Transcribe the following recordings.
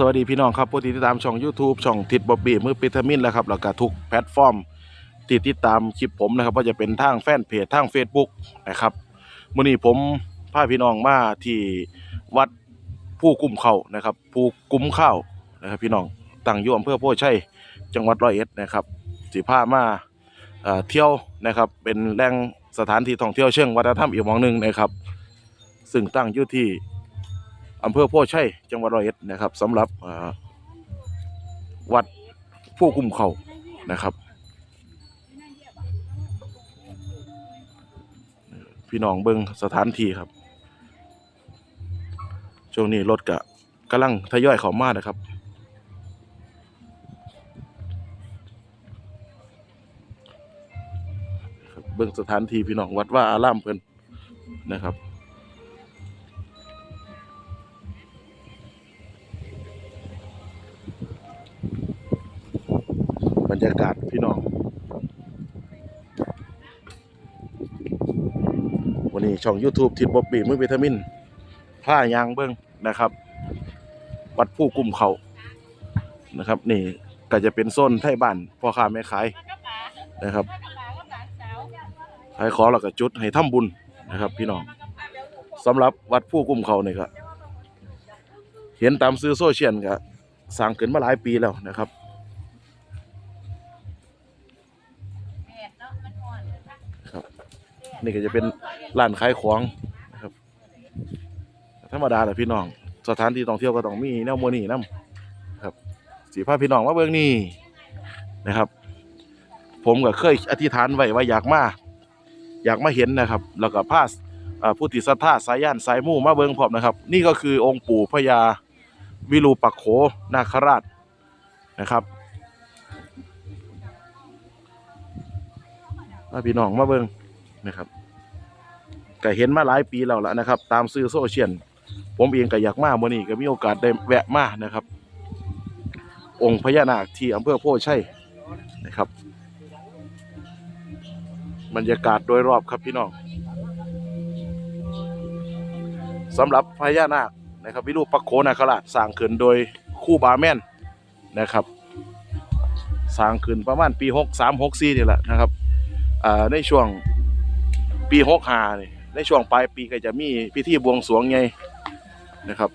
สวัสดีพี่น้องครับผู้ที่ติดตามช่อง YouTube ช่องทิดบอบบี้มือปิทามินแล้วครับแล้วก็ทุกแพลตฟอร์มที่ติดตามคลิปผมนะครับว่าจะเป็นทางแฟนเพจทาง Facebook นะครับมื้อนี้ผมพาพี่น้องมาที่วัดผู้กุ้มเข้านะครับ ผู้กุ้มข้าวนะครับพี่น้องตั้งอยู่อำเภอโพชัยจังหวัดร้อยเอ็ดนะครับสิพามาเที่ยวนะครับเป็นแหล่งสถานที่ท่องเที่ยวเชิงวัฒนธรรมอีกมองหนึ่งนะครับ ซึ่งตั้งอยู่ที่ อำเภอโพชัยจังหวัดร้อยเอ็ดนะครับสำหรับวัดผู้กุมเขานะครับ พี่น้องเบิงสถานที่ครับช่วงนี้รถกะกำลังทยอยเข้ามานะครับครับเบิ่งสถานที่พี่น้องวัดว่าอารามเพิ่นนะครับากาศพี่น้อง วันนี้ช่อง YouTube ทิดบ๊อบบี้มือวิตามินผ้ายางเบิ้งนะครับ วัดผู้กุมเขานะครับ นี่ก็จะเป็นโซนไทยบ้านพ่อค้าแม่ขายนะครับขายของแล้วก็จุดให้ทำบุญนะครับ พี่น้องสำหรับวัดผู้กุมเขานี่ก็เห็นตามซื้อโซเชียลก็สร้างขึ้นมาหลายปีแล้วนะครับ นี่ก็จะเป็นร้านขายของนะครับ ธรรมดาแหละพี่น้อง สถานที่ท่องเที่ยวก็ต้องมีแนวโมนี่นํครับ สีผ้าพี่น้องมาเบิ่งนี่นะครับ ผมก็เคยอธิษฐานไว้ว่าอยากมาอยากมาเห็นนะครับ แล้วก็พาอ่าผู้ที่ศรัทธาสายย่านสายมู่มาเบิ่งพร้อมนะครับ นี่ก็คือองค์ปู่พญาวิรูปักโขนาคราชนะครับมาพี่น้องมาเบิ่งนะครับ ก็เห็นมาหลายปีแล้วล่ะนะครับ ตามสื่อโซเชียลผมเองก็อยากมามื้อนี้ก็มีโอกาสได้แวะมานะครับ องค์พญานาคที่อำเภอโพชัยนะครับ บรรยากาศโดยรอบครับพี่น้องสำหรับพญานาคนะครับวิรูปักโขนาคราชสร้างขึ้นโดยคู่บาแมนนะครับสร้างขึ้นประมาณปี 63 64นี่แหละนะครับในช่วงปีหกหานี่ ในช่วงปลายปีก็จะมีพิธีบวงสรวงไงนะครับ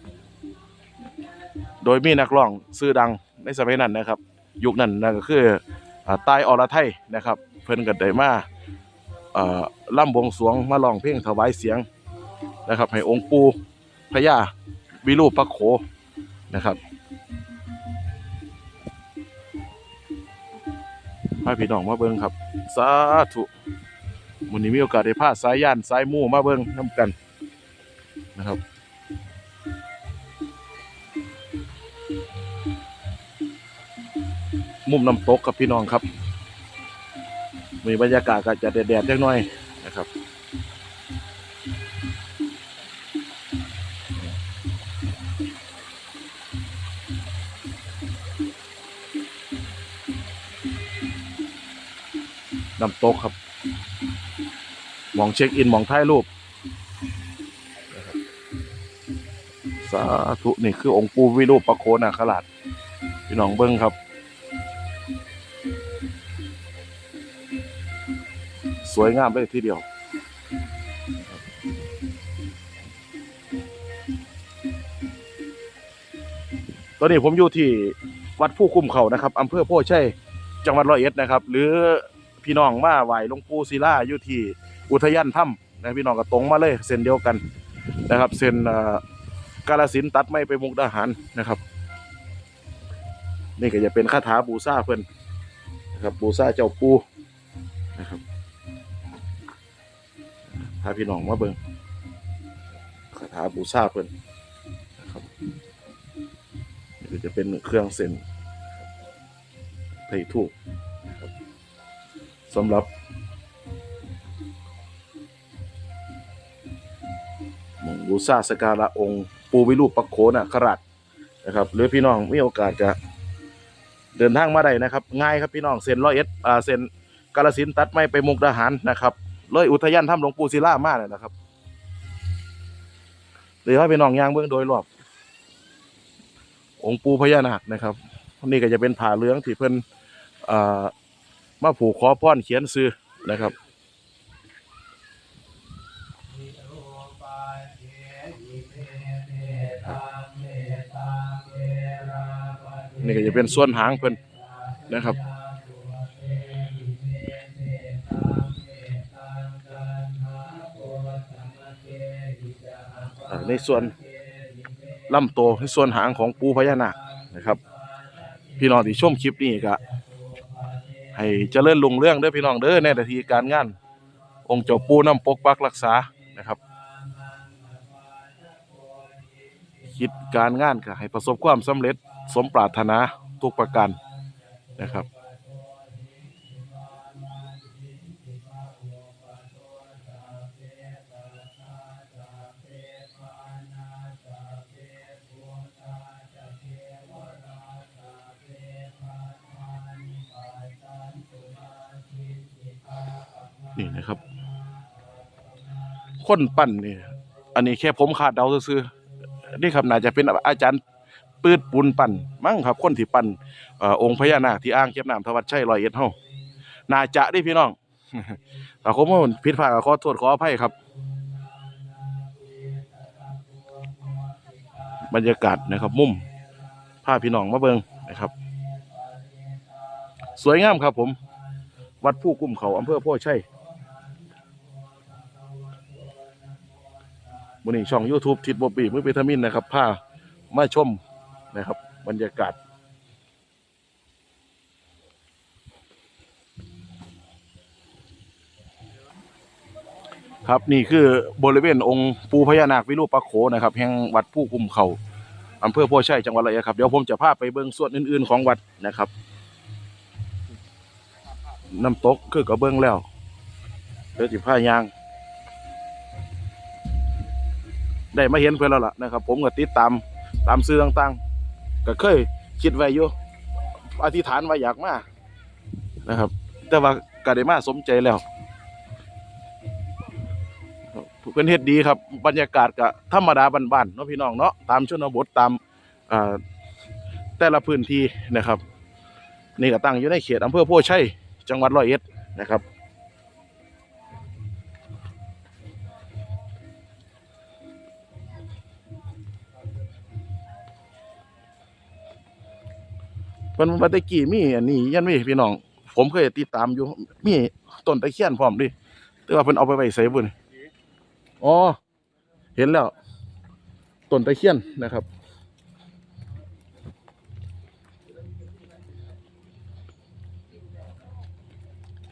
โดยมีนักร้องชื่อดังในสมัยนั้นนะครับ ยุคนั้นนั่นก็คืออ่าใต้อรไทยนะครับ เพิ่นก็ได้มาอ่าล่ำบวงสรวงมาร้องเพลงถวายเสียงนะครับ ให้องค์ปู่พญาวิรูปักโขนะครับพาพี่น้องมาเบิ่งครับ สาธุ วันนี้มีโอกาสได้พาสายย่านสายมู่มาเบิ่งน้ำกันนะครับมุมน้ำตกครับพี่น้องครับ มีบรรยากาศก็จะแดดๆจักน่อยนะครับ น้ำตกครับ มองเช็คอินหมองถ่ายรูปสาธุนี่คือองค์ปู่วิรูปปะโคนาคราชพี่น้องเบิ้งครับ สวยงามเลยทีเดียวตอนนี้ผมอยู่ที่วัดผู้คุมเขานะครับอำเภอโพชัยจังหวัดร้อยเอ็ดนะครับ หรือพี่น้องมาไหวหลวงปู่ศิลาอยู่ที่ อุทยานถ้ำนะพี่น้องก็ตรงมาเลยเส้นเดียวกันนะครับ เส้นกาลสินตัดไม่ไปมุกดาหารนะครับ นี่ก็จะเป็นคาถาบูซาเพิ่นนะครับบูซาเจ้าปูนะครับพาพี่น้องมาเบิ่งคาถาบูซาเพิ่นนะครับนี่ก็จะเป็นเครื่องเส้นไผ่ทูกสำหรับ บูชาสการะองค์ปูวิรูปปักโขนะขราชนะครับ หรือพี่น้องมีโอกาสจะเดินทางมาได้นะครับ ง่ายครับพี่น้องเส้นร้อยเอ็ดอ่าเส้นกาลสินตัดไม่ไปมุกดาหารนะครับเลยอุทยานถ้ำหลวงปู่ศิลามาเลยนะครับเดี๋ยวให้พี่น้องย่างเบื้องโดยรอบองค์ปูพญานาคนะครับนี่ก็จะเป็นผ้าเหลืองที่เพิ่นเอ่อมาผูกขอพรเขียนซื้อนะครับ นี่ก็จะเป็นส่วนหางเพิ่นนะครับในส่วนลำตัวในส่วนหางของปูพญานาคนะครับ พี่น้องที่ชมคลิปนี้ก็ให้เจริญรุ่งเรื่องเด้อพี่น้องเด้อในหนาทีการงาน องค์เจ้าปูน้ำปกปักรักษานะครับ คิดการงานก็ให้ประสบความสำเร็จ สมปรารถนาทุกประการนะครับนี่นะครับ คนปั้นนี่ อันนี้แค่ผมคาดเดาซื่อๆนี่ครับน่าจะเป็นอาจารย์ ปืดปูนปั้นมั้งครับคนที่ปั้นอองค์พญานาคที่อ่างเก็บน้ำทวัดชัยร้อยเอ็ดเฮาน่าจะได้พี่น้องแต่ผมว่าผิดพลาดขอโทษขออภัยครับ บรรยากาศนะครับ มุมพาพี่น้องมาเบิงนะครับ สวยงามครับผม วัดผู้กุ้มเขาอำเภอโพธิ์ชัยบนนี้ช่อง YouTube ทิดบบีมือเปทามินนะครับพามาชม นะครับ บรรยากาศ ครับนี่คือบริเวณองค์ปูพญานาควิรูปปักโขนะครับ แห่งวัดผู้กุมเขาอำเภอโพชัยจังหวัดระยองครับ เดี๋ยวผมจะพาไปเบิ่งส่วนอื่น ๆ ของวัดนะครับน้ำตกคือก็เบิ่งแล้วเดี๋ยวสิพายาง ได้มาเห็นเพื่อนแล้วล่ะนะครับ ผมก็ติดตามตามซื้อต่างๆ ก็เคยคิดไว้อยู่อธิษฐานว่าอยากมานะครับ แต่ว่าก็ได้มาสมใจแล้วเพื่อนเฮ็ดดีครับ บรรยากาศก็ธรรมดาบ้านๆเนาะพี่น้องเนาะตามชนบทตามแต่ละพื้นที่นะครับ นี่ก็ตั้งอยู่ในเขตอำเภอโพชัยจังหวัดร้อยเอ็ดนะครับ เพิ่นว่าตะกี้มีอันนี้ยันมีพี่น้อง ผมเคยติดตามอยู่ มีต้นตะเคียนพร้อมดิแต่ว่าเพิ่นเอาไปไว้ไสบุ่นอ๋อ เห็นแล้วต้นตะเคียนนะครับ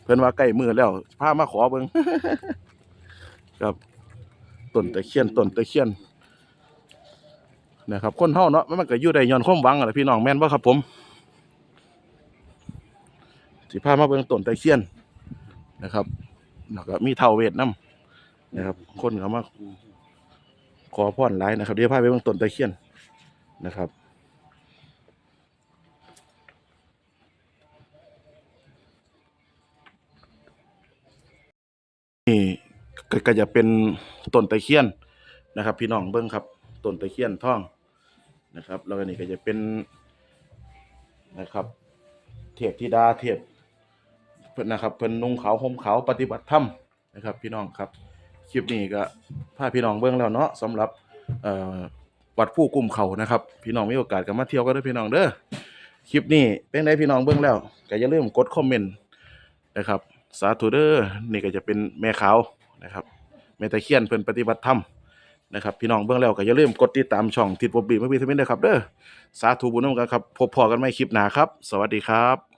เพิ่นว่าใกล้มือแล้วพามาขอเบิ่งครับต้นตะเคียนต้นตะเคียนนะครับ คนเฮาเนาะมันก็อยู่ได้ย้อนความหวังอะล่ะพี่น้องแม่นบ่ครับผม สิพามาเบิ่งต้นตะเคียนนะครับแล้วก็มีเท่าเวทน้ำนะครับ คนเขามาขอพรหลายนะครับ เดี๋ยวพาไปเบิ่งต้นตะเคียนนะครับนี่ก็ก็จะเป็นต้นตะเคียนนะครับ พี่น้องเบิ้งครับต้นตะเคียนท่องนะครับ แล้วก็นี่ก็จะเป็นนะครับ เทพธิดาเทพ เพิ่นนะครับเพิ่นนุ่งขาวห่มขาวปฏิบัติธรรมนะครับ พี่น้องครับคลิปนี้ก็พาพี่น้องเบิ้งแล้วเนาะสำหรับเอ่อวัดผู้กุมเขานะครับ พี่น้องมีโอกาสก็มาเที่ยวกันเด้พี่น้องเด้อคลิปนี้เป็นไงพี่น้องเบิ้งแล้วก็อย่าลืมกดคอมเมนต์นะครับ สาธุเด้อนี่ก็จะเป็นแม่ขาวนะครับแม่ตะเคียนเพิ่นปฏิบัติธรรมนะครับพี่น้องเบื้องแล้วก็อย่าลืมกดติดตามช่องทิดบบีไม่มีทมินเด้อครับเด้อสาธุบุญนำกันครับพบพอกันใหม่คลิปหน้าครับ สวัสดีครับ